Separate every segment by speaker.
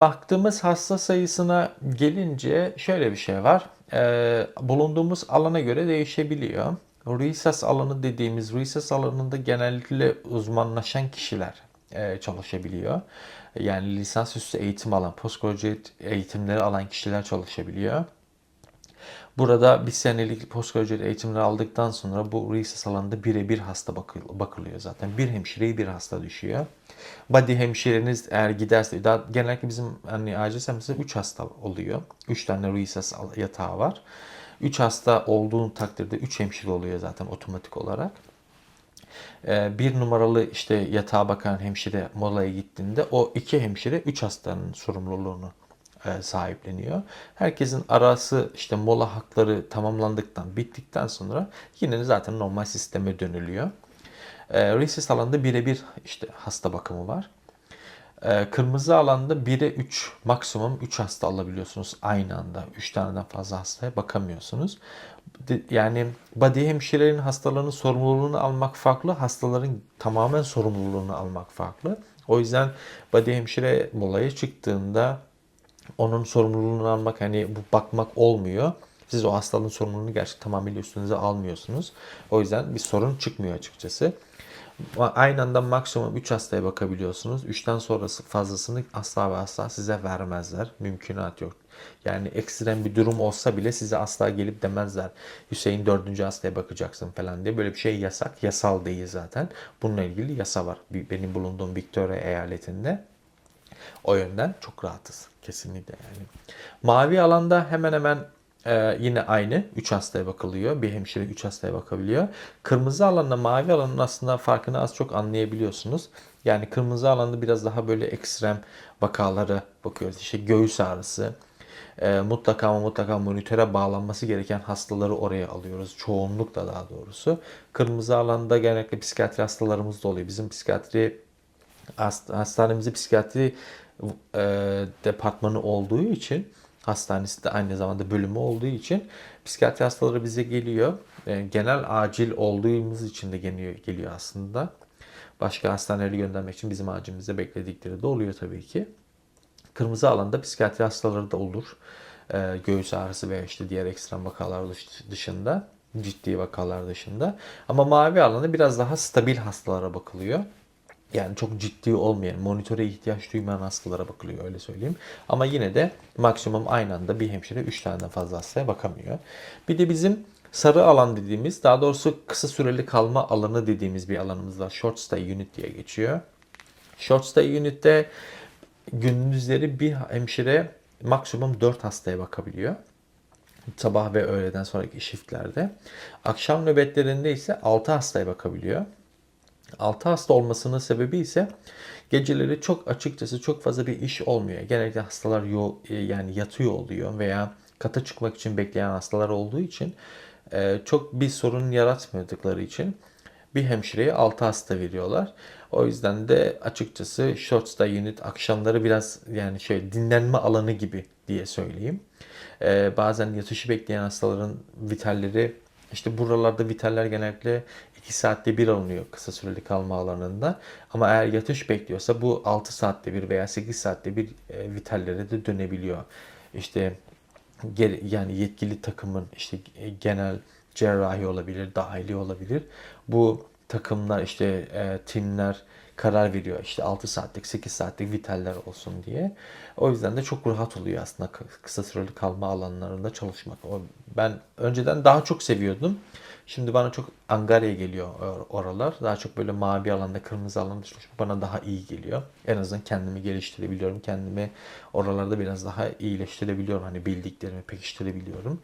Speaker 1: Baktığımız hasta sayısına gelince şöyle bir şey var. Ee, bulunduğumuz alana göre değişebiliyor. Resus alanı dediğimiz resus alanında genellikle uzmanlaşan kişiler e, çalışabiliyor. Yani lisansüstü eğitim alan, postgraduate eğitimleri alan kişiler çalışabiliyor. Burada bir senelik postgraduate eğitimleri aldıktan sonra bu resus alanında birebir hasta bakıl- bakılıyor zaten. Bir hemşireye bir hasta düşüyor. Body hemşireniz eğer giderse, daha genellikle bizim hani acil serviste 3 hasta oluyor. 3 tane al- yatağı var. 3 hasta olduğun takdirde 3 hemşire oluyor zaten otomatik olarak. Ee, bir numaralı işte yatağa bakan hemşire molaya gittiğinde o iki hemşire üç hastanın sorumluluğunu sahipleniyor. Herkesin arası işte mola hakları tamamlandıktan bittikten sonra yine zaten normal sisteme dönülüyor. E, Resus alanda birebir işte hasta bakımı var. Ee, Kırmızı alanda 1'e 3 maksimum 3 hasta alabiliyorsunuz aynı anda. 3 taneden fazla hastaya bakamıyorsunuz. Yani body hemşirelerin hastaların sorumluluğunu almak farklı, hastaların tamamen sorumluluğunu almak farklı. O yüzden body hemşire molaya çıktığında onun sorumluluğunu almak hani bu bakmak olmuyor. Siz o hastalığın sorumluluğunu gerçekten tamamıyla üstünüze almıyorsunuz. O yüzden bir sorun çıkmıyor açıkçası. Aynı anda maksimum 3 hastaya bakabiliyorsunuz. 3'ten sonrası fazlasını asla ve asla size vermezler. Mümkünat yok. Yani ekstrem bir durum olsa bile size asla gelip demezler. Hüseyin 4. hastaya bakacaksın falan diye. Böyle bir şey yasak. Yasal değil zaten. Bununla ilgili yasa var. Benim bulunduğum Victoria eyaletinde. O yönden çok rahatız. Kesinlikle yani. Mavi alanda hemen hemen e, yine aynı. 3 hastaya bakılıyor. Bir hemşire 3 hastaya bakabiliyor. Kırmızı alanda mavi alanın aslında farkını az çok anlayabiliyorsunuz. Yani kırmızı alanda biraz daha böyle ekstrem vakaları bakıyoruz. İşte göğüs ağrısı, e, mutlaka ama mutlaka monitöre bağlanması gereken hastaları oraya alıyoruz. Çoğunlukla daha doğrusu. Kırmızı alanda genellikle psikiyatri hastalarımız da oluyor. Bizim psikiyatri hastanemizde psikiyatri e, departmanı olduğu için hastanesi de aynı zamanda bölümü olduğu için psikiyatri hastaları bize geliyor. E, genel acil olduğumuz için de geliyor, geliyor aslında. Başka hastanelere göndermek için bizim acilimizde bekledikleri de oluyor tabii ki. Kırmızı alanda psikiyatri hastaları da olur. Ee, göğüs ağrısı veya işte diğer ekstrem vakalar dış- dışında, ciddi vakalar dışında. Ama mavi alanda biraz daha stabil hastalara bakılıyor. Yani çok ciddi olmayan, monitöre ihtiyaç duymayan hastalara bakılıyor öyle söyleyeyim. Ama yine de maksimum aynı anda bir hemşire 3 taneden fazla hastaya bakamıyor. Bir de bizim sarı alan dediğimiz, daha doğrusu kısa süreli kalma alanı dediğimiz bir alanımız var. Short stay unit diye geçiyor. Short stay unit'te gündüzleri bir hemşire maksimum 4 hastaya bakabiliyor. Sabah ve öğleden sonraki shiftlerde. Akşam nöbetlerinde ise 6 hastaya bakabiliyor. 6 hasta olmasının sebebi ise geceleri çok açıkçası çok fazla bir iş olmuyor. Genellikle hastalar yo e, yani yatıyor oluyor veya kata çıkmak için bekleyen hastalar olduğu için e, çok bir sorun yaratmadıkları için bir hemşireye 6 hasta veriyorlar. O yüzden de açıkçası short stay unit akşamları biraz yani şöyle dinlenme alanı gibi diye söyleyeyim. Ee, bazen yatışı bekleyen hastaların vitalleri işte buralarda vitaller genellikle 2 saatte bir alınıyor kısa süreli kalma alanında. Ama eğer yatış bekliyorsa bu 6 saatte bir veya 8 saatte bir e, de dönebiliyor. İşte yani yetkili takımın işte genel cerrahi olabilir, dahili olabilir. Bu takımlar işte e, timler karar veriyor işte 6 saatlik 8 saatlik vitaller olsun diye. O yüzden de çok rahat oluyor aslında kı- kısa süreli kalma alanlarında çalışmak. O, ben önceden daha çok seviyordum. Şimdi bana çok angarya geliyor or- oralar. Daha çok böyle mavi alanda, kırmızı alanda çalışmak bana daha iyi geliyor. En azından kendimi geliştirebiliyorum. Kendimi oralarda biraz daha iyileştirebiliyorum. Hani bildiklerimi pekiştirebiliyorum.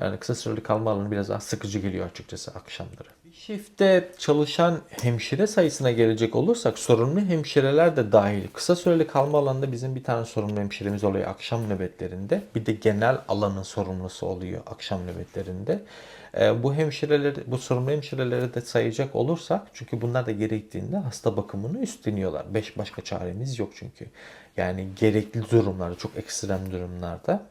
Speaker 1: Yani kısa süreli kalma alanı biraz daha sıkıcı geliyor açıkçası akşamları. Shift'te çalışan hemşire sayısına gelecek olursak sorumlu hemşireler de dahil. Kısa süreli kalma alanında bizim bir tane sorumlu hemşiremiz oluyor akşam nöbetlerinde. Bir de genel alanın sorumlusu oluyor akşam nöbetlerinde. Ee, bu hemşireleri, bu sorumlu hemşireleri de sayacak olursak çünkü bunlar da gerektiğinde hasta bakımını üstleniyorlar. Beş başka çaremiz yok çünkü. Yani gerekli durumlarda, çok ekstrem durumlarda.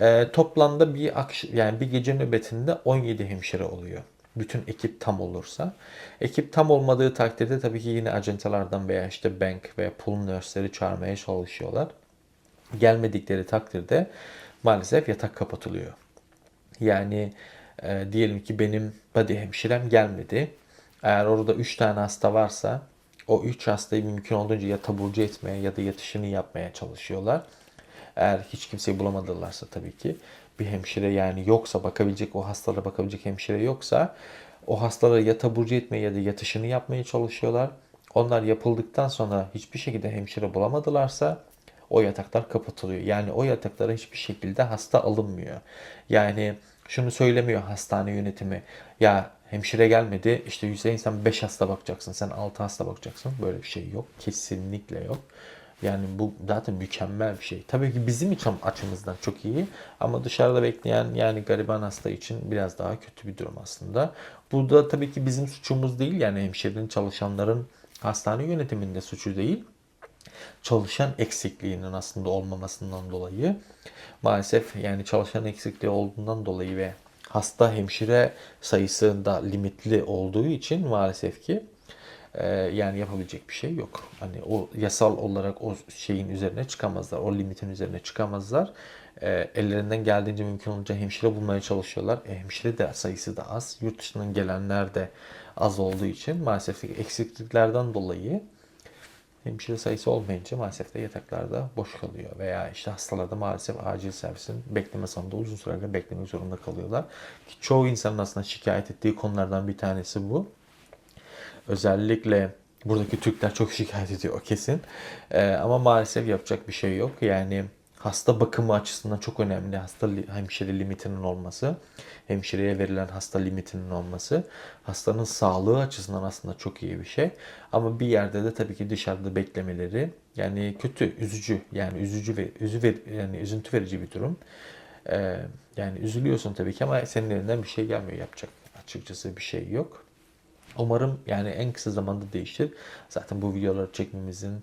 Speaker 1: Ee, toplamda bir akş yani bir gece nöbetinde 17 hemşire oluyor. Bütün ekip tam olursa. Ekip tam olmadığı takdirde tabii ki yine acentalardan veya işte bank veya pool nurse'leri çağırmaya çalışıyorlar. Gelmedikleri takdirde maalesef yatak kapatılıyor. Yani e, diyelim ki benim body hemşirem gelmedi. Eğer orada 3 tane hasta varsa o 3 hastayı mümkün olduğunca ya taburcu etmeye ya da yatışını yapmaya çalışıyorlar. Eğer hiç kimseyi bulamadılarsa tabii ki bir hemşire yani yoksa bakabilecek o hastalara bakabilecek hemşire yoksa o hastaları ya taburcu etmeye ya da yatışını yapmaya çalışıyorlar. Onlar yapıldıktan sonra hiçbir şekilde hemşire bulamadılarsa o yataklar kapatılıyor. Yani o yataklara hiçbir şekilde hasta alınmıyor. Yani şunu söylemiyor hastane yönetimi. Ya hemşire gelmedi işte Hüseyin sen 5 hasta bakacaksın sen 6 hasta bakacaksın. Böyle bir şey yok. Kesinlikle yok. Yani bu zaten mükemmel bir şey. Tabii ki bizim için açımızdan çok iyi ama dışarıda bekleyen yani gariban hasta için biraz daha kötü bir durum aslında. Bu da tabii ki bizim suçumuz değil yani hemşirenin çalışanların hastane yönetiminde suçu değil çalışan eksikliğinin aslında olmamasından dolayı maalesef yani çalışan eksikliği olduğundan dolayı ve hasta hemşire sayısı da limitli olduğu için maalesef ki e, yani yapabilecek bir şey yok. Hani o yasal olarak o şeyin üzerine çıkamazlar. O limitin üzerine çıkamazlar. E, ellerinden geldiğince mümkün olunca hemşire bulmaya çalışıyorlar. E, hemşire de sayısı da az. Yurt dışından gelenler de az olduğu için maalesef eksikliklerden dolayı hemşire sayısı olmayınca maalesef de yataklarda boş kalıyor. Veya işte hastalarda maalesef acil servisin bekleme salonunda uzun süreler beklemek zorunda kalıyorlar. Ki çoğu insanın aslında şikayet ettiği konulardan bir tanesi bu. Özellikle buradaki Türkler çok şikayet ediyor o kesin. Ee, ama maalesef yapacak bir şey yok. Yani hasta bakımı açısından çok önemli hasta hemşire limitinin olması, hemşireye verilen hasta limitinin olması hastanın sağlığı açısından aslında çok iyi bir şey. Ama bir yerde de tabii ki dışarıda beklemeleri yani kötü, üzücü yani üzücü ve üzü ver, yani üzüntü verici bir durum. Ee, yani üzülüyorsun tabii ki ama senin elinden bir şey gelmiyor yapacak açıkçası bir şey yok. Umarım yani en kısa zamanda değişir. Zaten bu videoları çekmemizin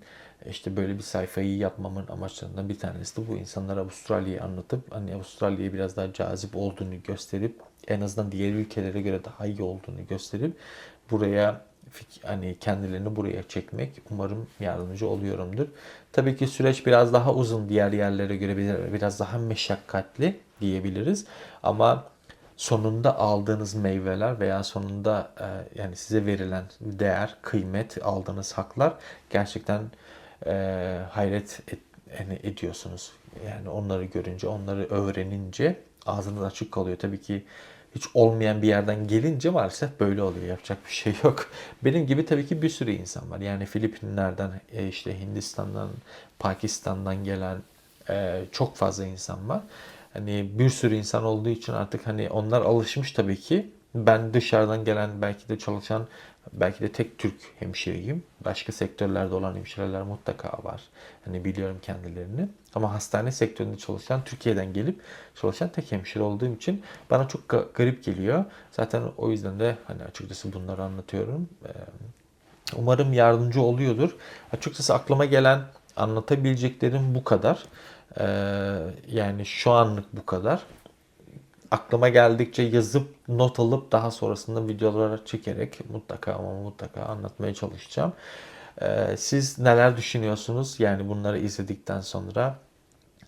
Speaker 1: işte böyle bir sayfayı yapmamın amaçlarından bir tanesi de bu insanlara Avustralya'yı anlatıp hani Avustralya'yı biraz daha cazip olduğunu gösterip en azından diğer ülkelere göre daha iyi olduğunu gösterip buraya hani kendilerini buraya çekmek umarım yardımcı oluyorumdur. Tabii ki süreç biraz daha uzun diğer yerlere göre bir- biraz daha meşakkatli diyebiliriz ama sonunda aldığınız meyveler veya sonunda e, yani size verilen değer, kıymet, aldığınız haklar gerçekten e, hayret et, yani ediyorsunuz. Yani onları görünce, onları öğrenince ağzınız açık kalıyor. Tabii ki hiç olmayan bir yerden gelince maalesef böyle oluyor. Yapacak bir şey yok. Benim gibi tabii ki bir sürü insan var. Yani Filipinler'den, e, işte Hindistan'dan, Pakistan'dan gelen e, çok fazla insan var. Hani bir sürü insan olduğu için artık hani onlar alışmış tabii ki. Ben dışarıdan gelen belki de çalışan belki de tek Türk hemşireyim. Başka sektörlerde olan hemşireler mutlaka var. Hani biliyorum kendilerini. Ama hastane sektöründe çalışan, Türkiye'den gelip çalışan tek hemşire olduğum için bana çok ga- garip geliyor. Zaten o yüzden de hani açıkçası bunları anlatıyorum. Umarım yardımcı oluyordur. Açıkçası aklıma gelen anlatabileceklerim bu kadar. Yani şu anlık bu kadar. Aklıma geldikçe yazıp not alıp daha sonrasında videolara çekerek mutlaka ama mutlaka anlatmaya çalışacağım. Ee, siz neler düşünüyorsunuz? Yani bunları izledikten sonra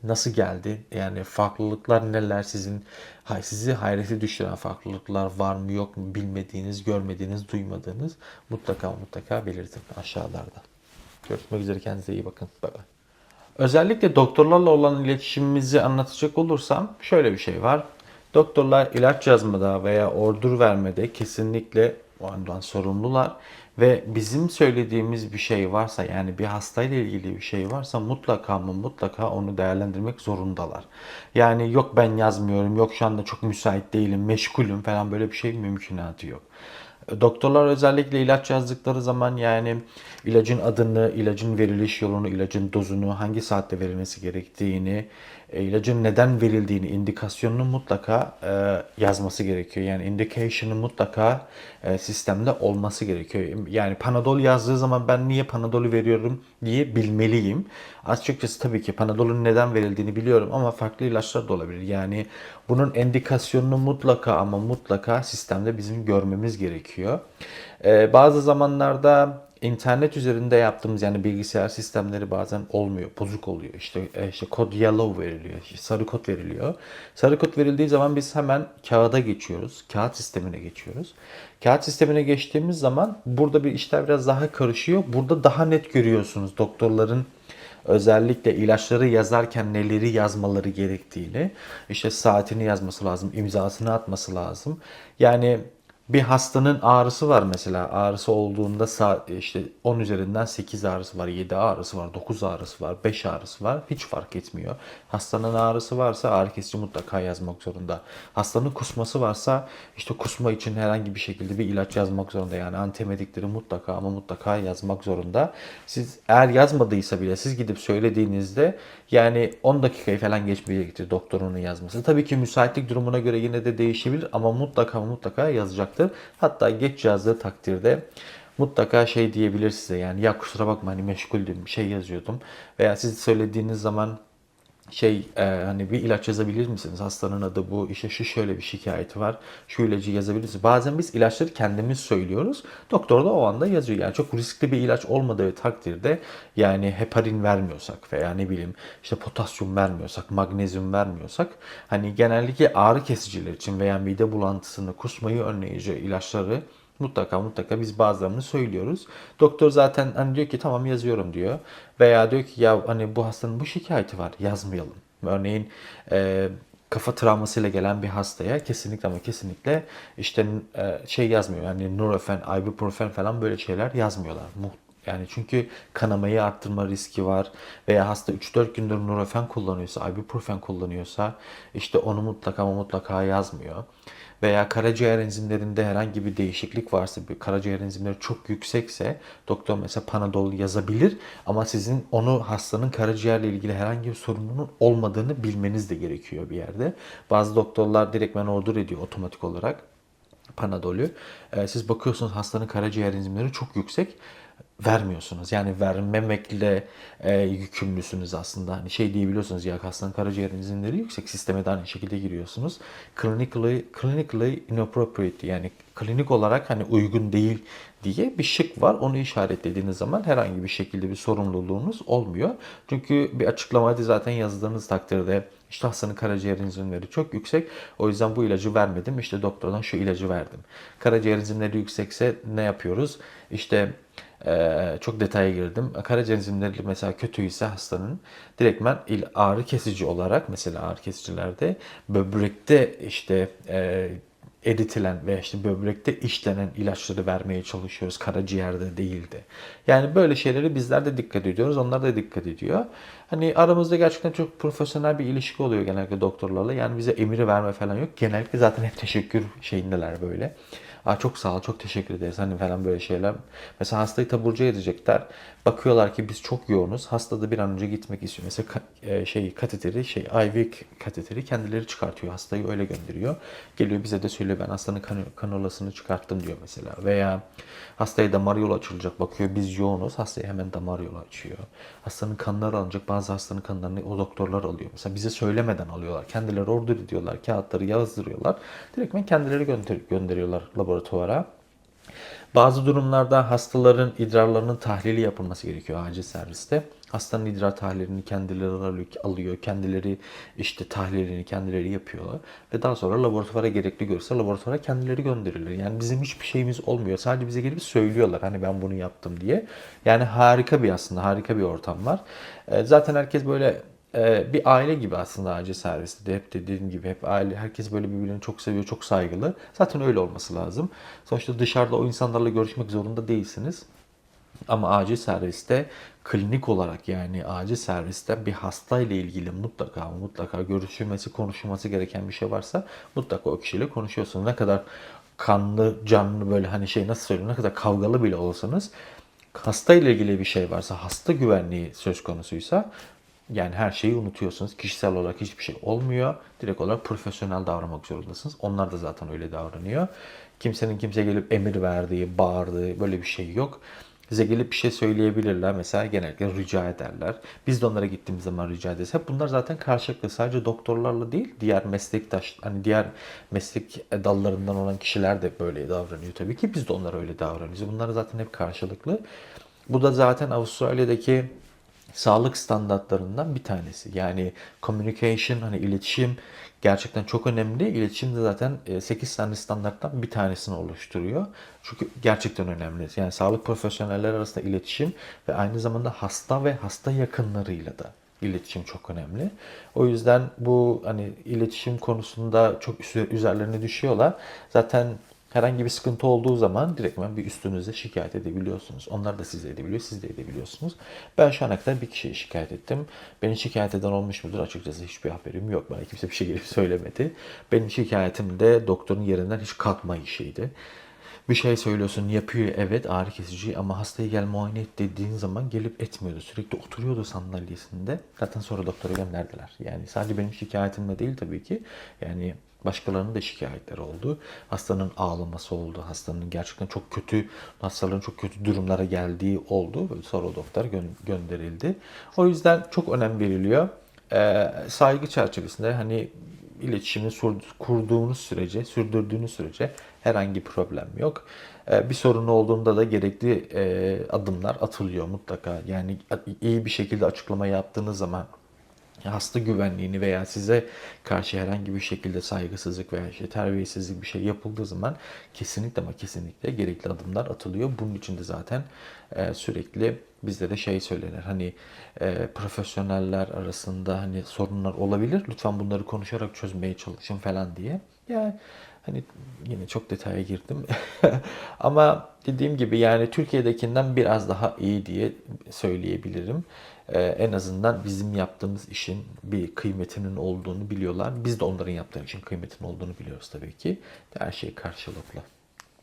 Speaker 1: nasıl geldi? Yani farklılıklar neler sizin hay- sizi hayrete düşüren farklılıklar var mı yok mu bilmediğiniz, görmediğiniz, duymadığınız mutlaka mutlaka belirtin aşağılarda. Görüşmek üzere kendinize iyi bakın. Bay bay. Özellikle doktorlarla olan iletişimimizi anlatacak olursam şöyle bir şey var. Doktorlar ilaç yazmada veya ordur vermede kesinlikle ondan sorumlular ve bizim söylediğimiz bir şey varsa yani bir hastayla ilgili bir şey varsa mutlaka mı mutlaka onu değerlendirmek zorundalar. Yani yok ben yazmıyorum, yok şu anda çok müsait değilim, meşgulüm falan böyle bir şey mümkünatı yok. Doktorlar özellikle ilaç yazdıkları zaman yani ilacın adını, ilacın veriliş yolunu, ilacın dozunu, hangi saatte verilmesi gerektiğini, e, ilacın neden verildiğini, indikasyonunu mutlaka e, yazması gerekiyor. Yani indication'ı mutlaka e, sistemde olması gerekiyor. Yani Panadol yazdığı zaman ben niye Panadol'u veriyorum diye bilmeliyim. Açıkçası tabii ki Panadol'un neden verildiğini biliyorum ama farklı ilaçlar da olabilir. Yani bunun indikasyonunu mutlaka ama mutlaka sistemde bizim görmemiz gerekiyor. Ee, bazı zamanlarda internet üzerinde yaptığımız yani bilgisayar sistemleri bazen olmuyor, bozuk oluyor. İşte e, işte kod yellow veriliyor, işte sarı kod veriliyor. Sarı kod verildiği zaman biz hemen kağıda geçiyoruz, kağıt sistemine geçiyoruz. Kağıt sistemine geçtiğimiz zaman burada bir işler biraz daha karışıyor. Burada daha net görüyorsunuz doktorların özellikle ilaçları yazarken neleri yazmaları gerektiğini, işte saatini yazması lazım, imzasını atması lazım. Yani bir hastanın ağrısı var mesela. Ağrısı olduğunda işte 10 üzerinden 8 ağrısı var, 7 ağrısı var, 9 ağrısı var, 5 ağrısı var. Hiç fark etmiyor. Hastanın ağrısı varsa ağrı kesici mutlaka yazmak zorunda. Hastanın kusması varsa işte kusma için herhangi bir şekilde bir ilaç yazmak zorunda. Yani antimedikleri mutlaka ama mutlaka yazmak zorunda. Siz eğer yazmadıysa bile siz gidip söylediğinizde yani 10 dakikayı falan geçmeyecektir doktorunun yazması. Tabii ki müsaitlik durumuna göre yine de değişebilir ama mutlaka mutlaka yazacaktır. Hatta geç yazdığı takdirde mutlaka şey diyebilir size. Yani ya kusura bakma hani meşguldüm şey yazıyordum. Veya siz söylediğiniz zaman şey e, hani bir ilaç yazabilir misiniz? Hastanın adı bu. İşte şu şöyle bir şikayeti var. Şu ilacı yazabilir misiniz? Bazen biz ilaçları kendimiz söylüyoruz. Doktor da o anda yazıyor. Yani çok riskli bir ilaç olmadığı takdirde yani heparin vermiyorsak veya ne bileyim işte potasyum vermiyorsak, magnezyum vermiyorsak hani genellikle ağrı kesiciler için veya mide bulantısını, kusmayı önleyici ilaçları Mutlaka mutlaka biz bazılarını söylüyoruz. Doktor zaten hani diyor ki tamam yazıyorum diyor. Veya diyor ki ya hani bu hastanın bu şikayeti var yazmayalım. Örneğin e, kafa travmasıyla gelen bir hastaya kesinlikle ama kesinlikle işte e, şey yazmıyor. Yani Nurofen, Ibuprofen falan böyle şeyler yazmıyorlar. Yani çünkü kanamayı arttırma riski var veya hasta 3-4 gündür Nurofen kullanıyorsa, Ibuprofen kullanıyorsa işte onu mutlaka ama mutlaka yazmıyor veya karaciğer enzimlerinde herhangi bir değişiklik varsa, bir karaciğer enzimleri çok yüksekse doktor mesela Panadol yazabilir ama sizin onu hastanın karaciğerle ilgili herhangi bir sorununun olmadığını bilmeniz de gerekiyor bir yerde. Bazı doktorlar direktmen order ediyor otomatik olarak Panadol'ü. Ee, siz bakıyorsunuz hastanın karaciğer enzimleri çok yüksek vermiyorsunuz. Yani vermemekle e, yükümlüsünüz aslında. Hani şey diyebiliyorsunuz ya hastanın karaciğer enzimleri yüksek sisteme de aynı şekilde giriyorsunuz. Clinically, clinically inappropriate yani klinik olarak hani uygun değil diye bir şık var. Onu işaretlediğiniz zaman herhangi bir şekilde bir sorumluluğunuz olmuyor. Çünkü bir açıklamada zaten yazdığınız takdirde işte hastanın karaciğer enzimleri çok yüksek. O yüzden bu ilacı vermedim. İşte doktordan şu ilacı verdim. Karaciğer enzimleri yüksekse ne yapıyoruz? İşte ee, çok detaya girdim. Karaciğer enzimleri mesela kötüyse hastanın direktmen il ağrı kesici olarak mesela ağrı kesicilerde böbrekte işte e, eritilen ve işte böbrekte işlenen ilaçları vermeye çalışıyoruz. Karaciğerde değildi. Yani böyle şeyleri bizler de dikkat ediyoruz. Onlar da dikkat ediyor. Hani aramızda gerçekten çok profesyonel bir ilişki oluyor genellikle doktorlarla. Yani bize emiri verme falan yok. Genellikle zaten hep teşekkür şeyindeler böyle. Aa, çok sağ ol, çok teşekkür ederiz hani falan böyle şeyler. Mesela hastayı taburcu edecekler. Bakıyorlar ki biz çok yoğunuz. Hasta da bir an önce gitmek istiyor. Mesela e, şey kateteri, şey IV kateteri kendileri çıkartıyor. Hastayı öyle gönderiyor. Geliyor bize de söylüyor ben hastanın kan kanolasını çıkarttım diyor mesela. Veya hastaya damar yolu açılacak. Bakıyor biz yoğunuz. Hastaya hemen damar yolu açıyor. Hastanın kanları alınacak. Bazı hastanın kanlarını o doktorlar alıyor. Mesela bize söylemeden alıyorlar. Kendileri order ediyorlar. Kağıtları yazdırıyorlar. Direktmen kendileri gönder gönderiyorlar laboratuvara. Bazı durumlarda hastaların idrarlarının tahlili yapılması gerekiyor acil serviste. Hastanın idrar tahlilini kendileri alıyor, kendileri işte tahlilini kendileri yapıyorlar ve daha sonra laboratuvara gerekli görürse laboratuvara kendileri gönderilir. Yani bizim hiçbir şeyimiz olmuyor. Sadece bize gelip söylüyorlar hani ben bunu yaptım diye. Yani harika bir aslında harika bir ortam var. Zaten herkes böyle e, bir aile gibi aslında acil serviste de hep dediğim gibi hep aile herkes böyle birbirini çok seviyor, çok saygılı. Zaten öyle olması lazım. Sonuçta dışarıda o insanlarla görüşmek zorunda değilsiniz. Ama acil serviste klinik olarak yani acil serviste bir hasta ile ilgili mutlaka mutlaka görüşülmesi, konuşulması gereken bir şey varsa mutlaka o kişiyle konuşuyorsunuz. Ne kadar kanlı, canlı böyle hani şey nasıl söyleyeyim ne kadar kavgalı bile olsanız hasta ile ilgili bir şey varsa, hasta güvenliği söz konusuysa yani her şeyi unutuyorsunuz. Kişisel olarak hiçbir şey olmuyor. Direkt olarak profesyonel davranmak zorundasınız. Onlar da zaten öyle davranıyor. Kimsenin kimseye gelip emir verdiği, bağırdığı böyle bir şey yok. Bize gelip bir şey söyleyebilirler. Mesela genellikle rica ederler. Biz de onlara gittiğimiz zaman rica ederiz. Hep bunlar zaten karşılıklı. Sadece doktorlarla değil, diğer meslektaş, hani diğer meslek dallarından olan kişiler de böyle davranıyor tabii ki. Biz de onlara öyle davranıyoruz. Bunlar zaten hep karşılıklı. Bu da zaten Avustralya'daki sağlık standartlarından bir tanesi. Yani communication hani iletişim gerçekten çok önemli. İletişim de zaten 8 tane standarttan bir tanesini oluşturuyor. Çünkü gerçekten önemli. Yani sağlık profesyoneller arasında iletişim ve aynı zamanda hasta ve hasta yakınlarıyla da iletişim çok önemli. O yüzden bu hani iletişim konusunda çok üzerlerine düşüyorlar. Zaten herhangi bir sıkıntı olduğu zaman direktmen bir üstünüze şikayet edebiliyorsunuz. Onlar da size edebiliyor, siz de edebiliyorsunuz. Ben şu ana kadar bir kişiye şikayet ettim. Beni şikayet eden olmuş mudur? Açıkçası hiçbir haberim yok. Bana kimse bir şey gelip söylemedi. Benim şikayetim de doktorun yerinden hiç kalkmayışıydı. Bir şey söylüyorsun yapıyor evet ağrı kesici ama hastayı gel muayene et dediğin zaman gelip etmiyordu. Sürekli oturuyordu sandalyesinde. Zaten sonra doktora gönderdiler. Yani sadece benim şikayetimle değil tabii ki. Yani başkalarının da şikayetleri oldu. Hastanın ağlaması oldu. Hastanın gerçekten çok kötü, hastaların çok kötü durumlara geldiği oldu. Ve Sonra doktor gö- gönderildi. O yüzden çok önem veriliyor. Ee, saygı çerçevesinde hani iletişimi kurduğunuz sürece, sürdürdüğünüz sürece herhangi problem yok. Ee, bir sorun olduğunda da gerekli e, adımlar atılıyor mutlaka. Yani iyi bir şekilde açıklama yaptığınız zaman hasta güvenliğini veya size karşı herhangi bir şekilde saygısızlık veya işte terbiyesizlik bir şey yapıldığı zaman kesinlikle ama kesinlikle gerekli adımlar atılıyor. Bunun için de zaten e, sürekli bizde de şey söylenir hani e, profesyoneller arasında hani sorunlar olabilir. Lütfen bunları konuşarak çözmeye çalışın falan diye. Yani hani yine çok detaya girdim. Ama dediğim gibi yani Türkiye'dekinden biraz daha iyi diye söyleyebilirim. Ee, en azından bizim yaptığımız işin bir kıymetinin olduğunu biliyorlar. Biz de onların yaptığı işin kıymetinin olduğunu biliyoruz tabii ki. Her şey karşılıklı.